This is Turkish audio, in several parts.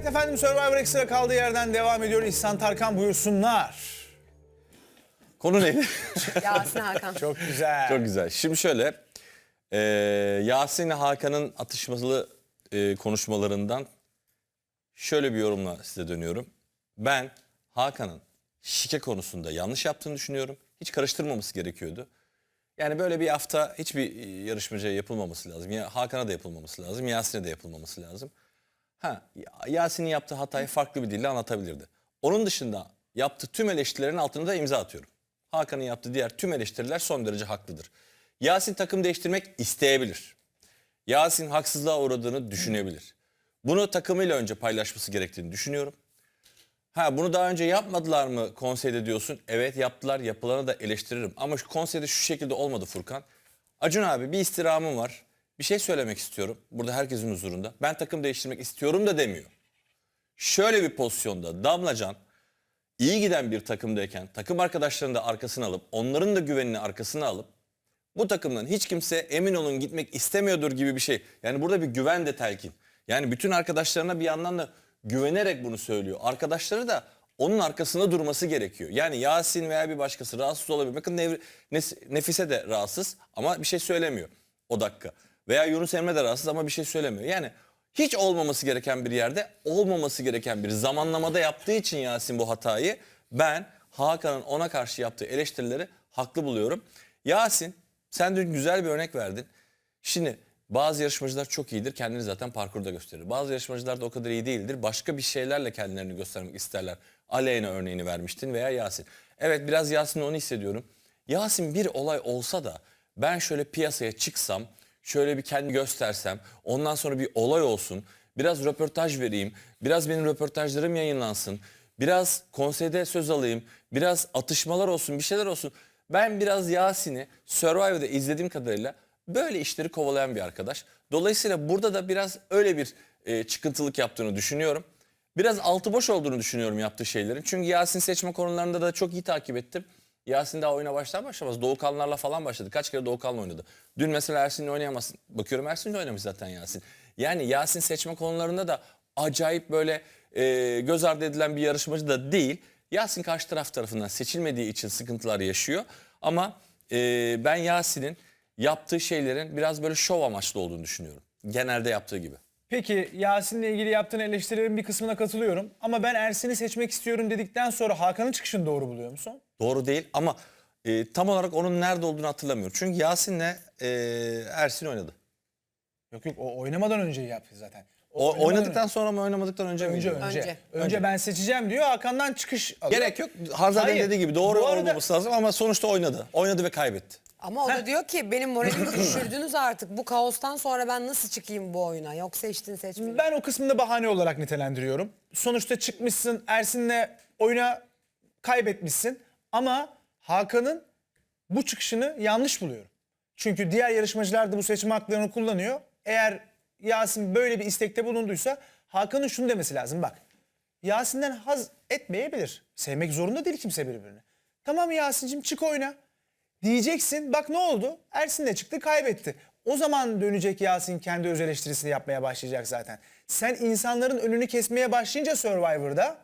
Evet efendim Survivor Extra kaldığı yerden devam ediyor. İhsan Tarkan buyursunlar. Konu neydi? Yasin Hakan. Çok güzel. Çok güzel. Şimdi şöyle. E, Yasin Hakan'ın atışmalı e, konuşmalarından şöyle bir yorumla size dönüyorum. Ben Hakan'ın şike konusunda yanlış yaptığını düşünüyorum. Hiç karıştırmaması gerekiyordu. Yani böyle bir hafta hiçbir e, yarışmacıya yapılmaması lazım. Ya Hakan'a da yapılmaması lazım. Yasin'e de yapılmaması lazım. Ha, Yasin'in yaptığı hatayı farklı bir dille anlatabilirdi. Onun dışında yaptığı tüm eleştirilerin altına da imza atıyorum. Hakan'ın yaptığı diğer tüm eleştiriler son derece haklıdır. Yasin takım değiştirmek isteyebilir. Yasin haksızlığa uğradığını düşünebilir. Bunu takımıyla önce paylaşması gerektiğini düşünüyorum. Ha bunu daha önce yapmadılar mı konseyde diyorsun? Evet yaptılar. Yapılanı da eleştiririm. Ama şu konseyde şu şekilde olmadı Furkan. Acun abi bir istirhamım var. Bir şey söylemek istiyorum. Burada herkesin huzurunda. Ben takım değiştirmek istiyorum da demiyor. Şöyle bir pozisyonda Damlacan iyi giden bir takımdayken takım arkadaşlarını da arkasına alıp onların da güvenini arkasına alıp bu takımdan hiç kimse emin olun gitmek istemiyordur gibi bir şey. Yani burada bir güven de telkin. Yani bütün arkadaşlarına bir yandan da güvenerek bunu söylüyor. Arkadaşları da onun arkasında durması gerekiyor. Yani Yasin veya bir başkası rahatsız olabilir. Bakın Nefise de rahatsız ama bir şey söylemiyor o dakika. Veya Yunus Emre de rahatsız ama bir şey söylemiyor. Yani hiç olmaması gereken bir yerde olmaması gereken bir zamanlamada yaptığı için Yasin bu hatayı ben Hakan'ın ona karşı yaptığı eleştirileri haklı buluyorum. Yasin sen dün güzel bir örnek verdin. Şimdi bazı yarışmacılar çok iyidir kendini zaten parkurda gösterir. Bazı yarışmacılar da o kadar iyi değildir. Başka bir şeylerle kendilerini göstermek isterler. Aleyna örneğini vermiştin veya Yasin. Evet biraz Yasin'le onu hissediyorum. Yasin bir olay olsa da ben şöyle piyasaya çıksam, şöyle bir kendi göstersem, ondan sonra bir olay olsun, biraz röportaj vereyim, biraz benim röportajlarım yayınlansın, biraz konseyde söz alayım, biraz atışmalar olsun, bir şeyler olsun. Ben biraz Yasin'i Survivor'da izlediğim kadarıyla böyle işleri kovalayan bir arkadaş. Dolayısıyla burada da biraz öyle bir e, çıkıntılık yaptığını düşünüyorum. Biraz altı boş olduğunu düşünüyorum yaptığı şeylerin. Çünkü Yasin seçme konularında da çok iyi takip ettim. Yasin daha oyuna başlar başlamaz Doğukanlarla falan başladı. Kaç kere Doğukan'la oynadı. Dün mesela Ersin'le oynayamazsın. Bakıyorum Ersin'le oynamış zaten Yasin. Yani Yasin seçme konularında da acayip böyle e, göz ardı edilen bir yarışmacı da değil. Yasin karşı taraf tarafından seçilmediği için sıkıntılar yaşıyor. Ama e, ben Yasin'in yaptığı şeylerin biraz böyle şov amaçlı olduğunu düşünüyorum. Genelde yaptığı gibi. Peki Yasin'le ilgili yaptığın eleştirilerin bir kısmına katılıyorum. Ama ben Ersin'i seçmek istiyorum dedikten sonra Hakan'ın çıkışını doğru buluyor musun? Doğru değil ama e, tam olarak onun nerede olduğunu hatırlamıyorum. Çünkü Yasin'le e, Ersin oynadı. Yok yok o oynamadan önce yaptı zaten. O, oynamadan oynadıktan sonra mı oynamadıktan önce mi? önce önce. Önce. Önce, ben seçeceğim diyor Hakan'dan çıkış alıyor. Gerek yok. Hanzade'nin dediği gibi doğru Bu arada- olmaması lazım ama sonuçta oynadı. Oynadı ve kaybetti. Ama o da diyor ki benim moralimi düşürdünüz artık. Bu kaostan sonra ben nasıl çıkayım bu oyuna? Yok seçtin seçmedin. Ben o kısmını bahane olarak nitelendiriyorum. Sonuçta çıkmışsın Ersin'le oyuna kaybetmişsin ama Hakan'ın bu çıkışını yanlış buluyorum. Çünkü diğer yarışmacılar da bu seçme haklarını kullanıyor. Eğer Yasin böyle bir istekte bulunduysa Hakan'ın şunu demesi lazım bak. Yasin'den haz etmeyebilir. Sevmek zorunda değil kimse birbirini. Tamam Yasin'cim çık oyna. Diyeceksin bak ne oldu? Ersin de çıktı kaybetti. O zaman dönecek Yasin kendi öz eleştirisini yapmaya başlayacak zaten. Sen insanların önünü kesmeye başlayınca Survivor'da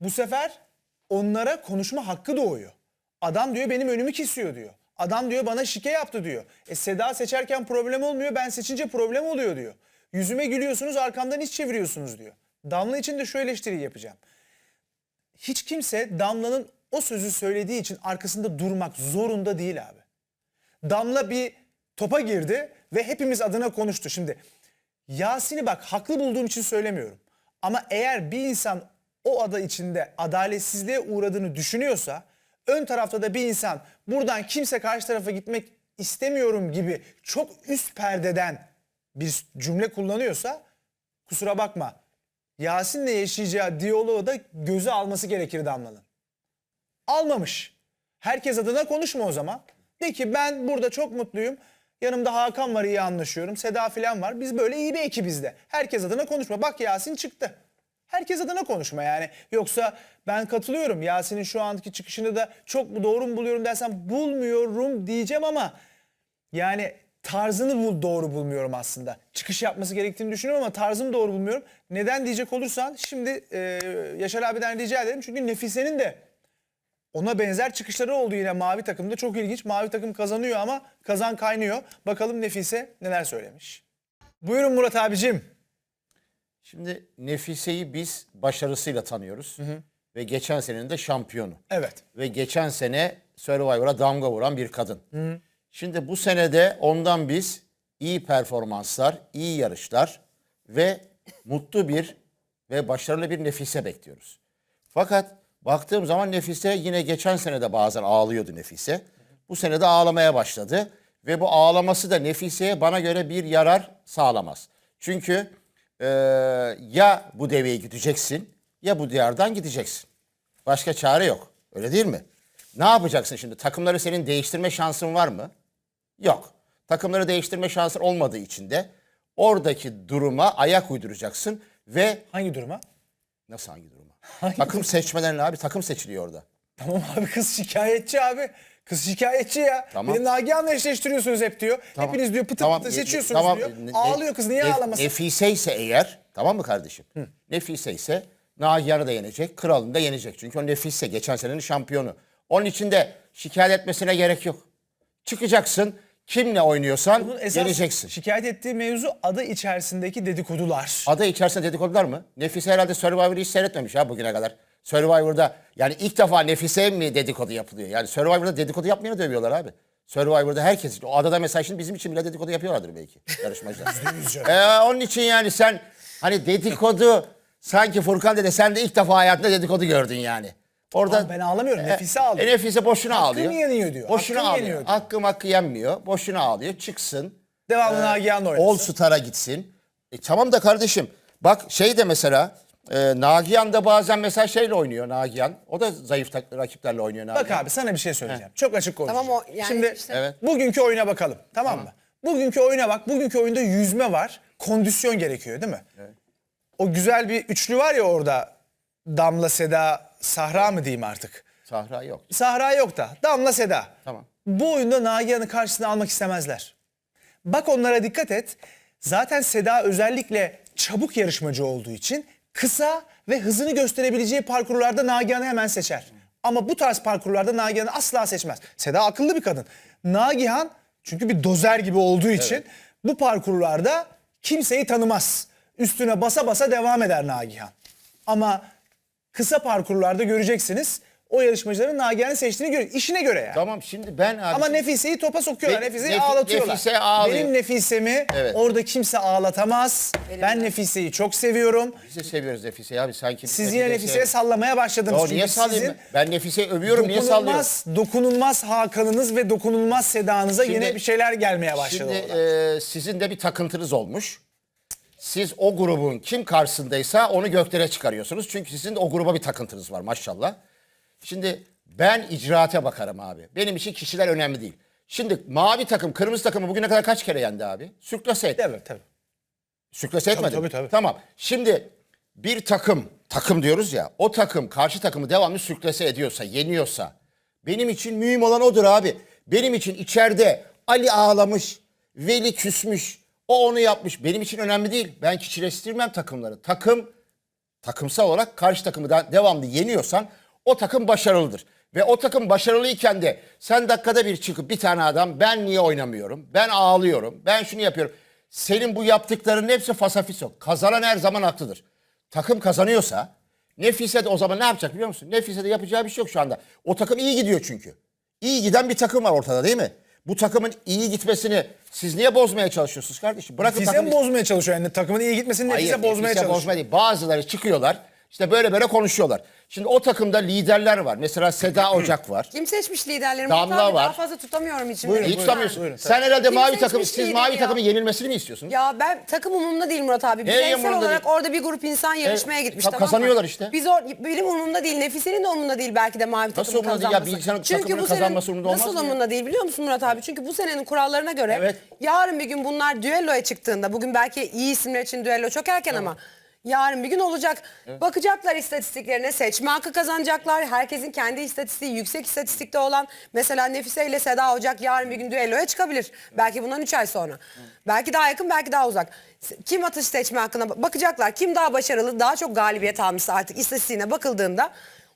bu sefer onlara konuşma hakkı doğuyor. Adam diyor benim önümü kesiyor diyor. Adam diyor bana şike yaptı diyor. E Seda seçerken problem olmuyor ben seçince problem oluyor diyor. Yüzüme gülüyorsunuz arkamdan iç çeviriyorsunuz diyor. Damla için de şu eleştiriyi yapacağım hiç kimse Damla'nın o sözü söylediği için arkasında durmak zorunda değil abi. Damla bir topa girdi ve hepimiz adına konuştu. Şimdi Yasin'i bak haklı bulduğum için söylemiyorum. Ama eğer bir insan o ada içinde adaletsizliğe uğradığını düşünüyorsa ön tarafta da bir insan buradan kimse karşı tarafa gitmek istemiyorum gibi çok üst perdeden bir cümle kullanıyorsa kusura bakma Yasin'le yaşayacağı diyaloğu da göze alması gerekir Damla'nın. Almamış. Herkes adına konuşma o zaman. De ki ben burada çok mutluyum. Yanımda Hakan var iyi anlaşıyorum. Seda filan var. Biz böyle iyi bir ekibiz de. Herkes adına konuşma. Bak Yasin çıktı. Herkes adına konuşma yani. Yoksa ben katılıyorum. Yasin'in şu anki çıkışını da çok doğru mu buluyorum dersen bulmuyorum diyeceğim ama yani tarzını bul, doğru bulmuyorum aslında. Çıkış yapması gerektiğini düşünüyorum ama tarzını doğru bulmuyorum. Neden diyecek olursan şimdi e, Yaşar abiden rica ederim. Çünkü Nefise'nin de ona benzer çıkışları oldu yine mavi takımda. Çok ilginç. Mavi takım kazanıyor ama kazan kaynıyor. Bakalım Nefise neler söylemiş. Buyurun Murat abicim. Şimdi Nefise'yi biz başarısıyla tanıyoruz. Ve geçen senenin de şampiyonu. Evet. Ve geçen sene Survivor'a damga vuran bir kadın. Şimdi bu senede ondan biz iyi performanslar, iyi yarışlar ve mutlu bir ve başarılı bir Nefise bekliyoruz. Fakat baktığım zaman Nefise yine geçen sene de bazen ağlıyordu Nefise. Bu sene de ağlamaya başladı. Ve bu ağlaması da Nefise'ye bana göre bir yarar sağlamaz. Çünkü eee, ya bu deveyi güdeceksin ya bu diyardan gideceksin. Başka çare yok. Öyle değil mi? Ne yapacaksın şimdi? Takımları senin değiştirme şansın var mı? Yok. Takımları değiştirme şansın olmadığı için de oradaki duruma ayak uyduracaksın ve Hangi duruma? Nasıl hangi duruma? takım seçmeden abi takım seçiliyor orada. Tamam abi kız şikayetçi abi. Kız şikayetçi ya. Tamam. Benim Nagihan'la eşleştiriyorsunuz hep diyor. Tamam. Hepiniz diyor pıtı Tamam, pıtı e, seçiyorsunuz tamam, diyor. e, ne- Ağlıyor kız niye Nef- ağlamasın? Nefise ise eğer tamam mı kardeşim? Nefise ise Nagihan'ı da yenecek, kralını da yenecek. Çünkü o Nefise geçen senenin şampiyonu. Onun için de şikayet etmesine gerek yok. Çıkacaksın, kimle oynuyorsan Bunun esas yeneceksin. şikayet ettiği mevzu adı içerisindeki dedikodular. Ada içerisinde dedikodular mı? Nefise herhalde Survivor'ı hiç seyretmemiş ha bugüne kadar. Survivor'da yani ilk defa Nefise mi dedikodu yapılıyor? Yani Survivor'da dedikodu yapmayanı dövüyorlar abi. Survivor'da herkes. O adada mesela şimdi bizim için bile dedikodu yapıyorlardır belki yarışmacılar. ee, onun için yani sen hani dedikodu sanki Furkan dede sen de ilk defa hayatında dedikodu gördün yani. Orada Ama ben ağlamıyorum, Nefise ağlıyor. E, Nefise boşuna Hakkım ağlıyor. yeniyor diyor, Boşuna hakkım ağlıyor. yeniyor diyor. Hakkım hakkı yenmiyor. Boşuna ağlıyor. Çıksın. Devamlı Nagihan'la oynasın. All Star'a gitsin. E, tamam da kardeşim bak şey de mesela e, Nagihan da bazen mesela şeyle oynuyor Nagihan. O da zayıf tak- rakiplerle oynuyor Nagihan. Bak abi sana bir şey söyleyeceğim. Çok açık konuşacağım. Tamam o yani Şimdi işte- Evet. bugünkü oyuna bakalım tamam mı? Bugünkü oyuna bak. Bugünkü oyunda yüzme var. Kondisyon gerekiyor değil mi? O güzel bir üçlü var ya orada. Damla, Seda, Sahra mı diyeyim artık? Sahra yok. Sahra yok da. Damla, Seda. Tamam. Bu oyunda Nagihan'ı karşısına almak istemezler. Bak onlara dikkat et. Zaten Seda özellikle çabuk yarışmacı olduğu için kısa ve hızını gösterebileceği parkurlarda Nagihan'ı hemen seçer. Ama bu tarz parkurlarda Nagihan'ı asla seçmez. Seda akıllı bir kadın. Nagihan çünkü bir dozer gibi olduğu için bu parkurlarda kimseyi tanımaz. Üstüne basa basa devam eder Nagihan. Ama kısa parkurlarda göreceksiniz o yarışmacıların Nagihan'ı seçtiğini görün. İşine göre yani. Tamam şimdi ben abi. Ama Nefise'yi topa sokuyorlar. Ne- Nefise'yi Nefi- ağlatıyorlar. Nefise ağlıyor. Benim Nefise'mi Evet. orada kimse ağlatamaz. ben Nefise'yi çok seviyorum. Biz de seviyoruz Nefise'yi abi sanki. Siz yine Nefise'ye sev- sallamaya başladınız. Çünkü niye sallayayım sizin ben? Ben Nefise'yi övüyorum niye sallıyorum? dokunulmaz, dokunulmaz Hakan'ınız ve dokunulmaz Seda'nıza Şimdi- yine bir şeyler gelmeye başladı Şimdi orada. e, sizin de bir takıntınız olmuş. Siz o grubun kim karşısındaysa onu göklere çıkarıyorsunuz. Çünkü sizin de o gruba bir takıntınız var maşallah. Şimdi ben icraate bakarım abi. Benim için kişiler önemli değil. Şimdi mavi takım, kırmızı takımı bugüne kadar kaç kere yendi abi? Sürklase etti. Evet tabii. Sürklase etmedi. tabii, tabii. Tamam. Şimdi bir takım, takım diyoruz ya. O takım karşı takımı devamlı sürklase ediyorsa, yeniyorsa benim için mühim olan odur abi. Benim için içeride Ali ağlamış, Veli küsmüş, o onu yapmış. Benim için önemli değil. Ben kişileştirmem takımları. Takım takımsal olarak karşı takımı da devamlı yeniyorsan o takım başarılıdır. Ve o takım başarılıyken de sen dakikada bir çıkıp bir tane adam ben niye oynamıyorum? Ben ağlıyorum. Ben şunu yapıyorum. Senin bu yaptıklarının hepsi fasafiso. Kazanan her zaman haklıdır. Takım kazanıyorsa Nefise de o zaman ne yapacak biliyor musun? Nefise de yapacağı bir şey yok şu anda. O takım iyi gidiyor çünkü. İyi giden bir takım var ortada değil mi? Bu takımın iyi gitmesini siz niye bozmaya çalışıyorsunuz kardeşim? Bırakın Nefise takımı- mi bozmaya çalışıyor? Yani takımın iyi gitmesini Hayır, bozmaya Nefise çalışıyor. bozma değil. Bazıları çıkıyorlar. İşte böyle böyle konuşuyorlar. Şimdi o takımda liderler var. Mesela Seda Ocak var. Kim seçmiş liderlerimi? Damla Murat abi, var. Daha fazla tutamıyorum içimde. Buyurun, İyi buyurun. tutamıyorsun. buyurun, Sen herhalde Kim mavi seçmiş takım, siz lideri mavi ya? takımın yenilmesini mi istiyorsunuz? Ya ben takım umurumda değil Murat abi. Bireysel olarak değil? orada bir grup insan yarışmaya E, gitmiş tam tamam mı? kazanıyorlar işte. Biz or, benim umurumda değil. Nefise'nin de umurunda değil belki de mavi takımın umurunda değil ya? kazanması. Bilgisayarın Çünkü takımının kazanması umurunda olmaz nasıl mı ya? umurunda değil biliyor musun Murat abi? Çünkü bu senenin kurallarına göre Evet. yarın bir gün bunlar düelloya çıktığında bugün belki iyi isimler için düello çok erken ama Yarın bir gün olacak. Bakacaklar istatistiklerine seçme hakkı kazanacaklar. Herkesin kendi istatistiği yüksek istatistikte olan mesela Nefise ile Seda Ocak yarın bir gün düelloya çıkabilir. Belki bundan 3 ay sonra. Belki daha yakın belki daha uzak. Kim atış seçme hakkına bak- bakacaklar. Kim daha başarılı daha çok galibiyet almışsa artık istatistiğine bakıldığında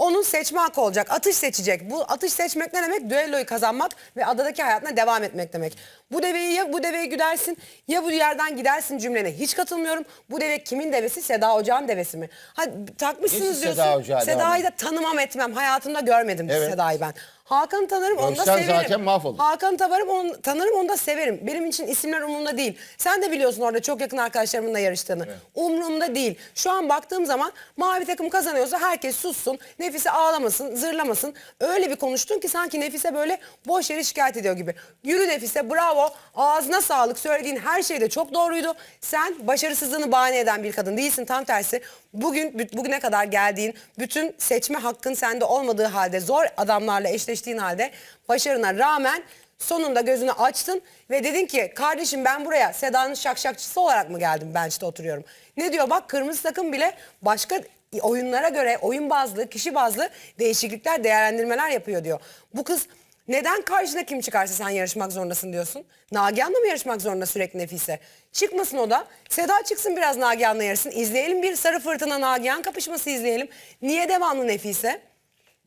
onun seçme hakkı olacak. Atış seçecek. Bu atış seçmek ne demek? Düelloyu kazanmak ve adadaki hayatına devam etmek demek. Bu deveyi ya bu deveyi güdersin ya bu yerden gidersin cümlene. Hiç katılmıyorum. Bu deve kimin devesi? Seda Ocağ'ın devesi mi? Ha, takmışsınız Neyse diyorsun. Seda Ocak'ı Seda'yı da tanımam etmem. Hayatımda görmedim Evet. Seda'yı ben. Hakan'ı tanırım onu da Görsen severim. zaten mahvolur. Hakan'ı tanırım onu, tanırım onu da severim. Benim için isimler umurumda değil. Sen de biliyorsun orada çok yakın arkadaşlarımınla yarıştığını. Umurumda değil. Şu an baktığım zaman mavi takım kazanıyorsa herkes sussun. Nefise ağlamasın, zırlamasın. Öyle bir konuştun ki sanki Nefise böyle boş yere şikayet ediyor gibi. Yürü Nefise bravo. Ağzına sağlık. Söylediğin her şey de çok doğruydu. Sen başarısızlığını bahane eden bir kadın değilsin. Tam tersi bugün bugüne kadar geldiğin bütün seçme hakkın sende olmadığı halde zor adamlarla eşleştiğin halde başarına rağmen sonunda gözünü açtın ve dedin ki kardeşim ben buraya Seda'nın şakşakçısı olarak mı geldim bench'te oturuyorum. Ne diyor bak kırmızı takım bile başka oyunlara göre oyun bazlı kişi bazlı değişiklikler değerlendirmeler yapıyor diyor. Bu kız neden karşına kim çıkarsa sen yarışmak zorundasın diyorsun? Nagihan'la mı yarışmak zorunda sürekli Nefise? Çıkmasın o da. Seda çıksın biraz Nagihan'la yarışsın. İzleyelim bir sarı fırtına Nagihan kapışması izleyelim. Niye devamlı Nefise?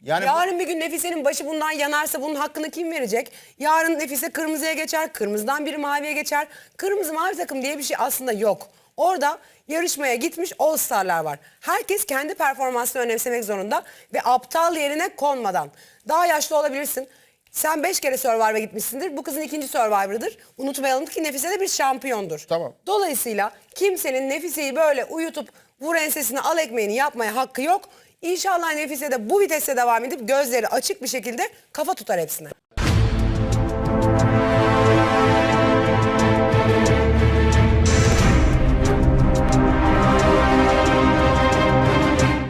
Yani Yarın bir gün Nefise'nin başı bundan yanarsa bunun hakkını kim verecek? Yarın Nefise kırmızıya geçer, kırmızıdan biri maviye geçer. Kırmızı mavi takım diye bir şey aslında yok. Orada yarışmaya gitmiş All Star'lar var. Herkes kendi performansını önemsemek zorunda ve aptal yerine konmadan. Daha yaşlı olabilirsin. Sen beş kere Survivor'a gitmişsindir. Bu kızın ikinci Survivor'ıdır. Unutmayalım ki Nefise de bir şampiyondur. Tamam. Dolayısıyla kimsenin Nefise'yi böyle uyutup vur ensesini al ekmeğini yapmaya hakkı yok. İnşallah Nefise de bu viteste devam edip gözleri açık bir şekilde kafa tutar hepsine.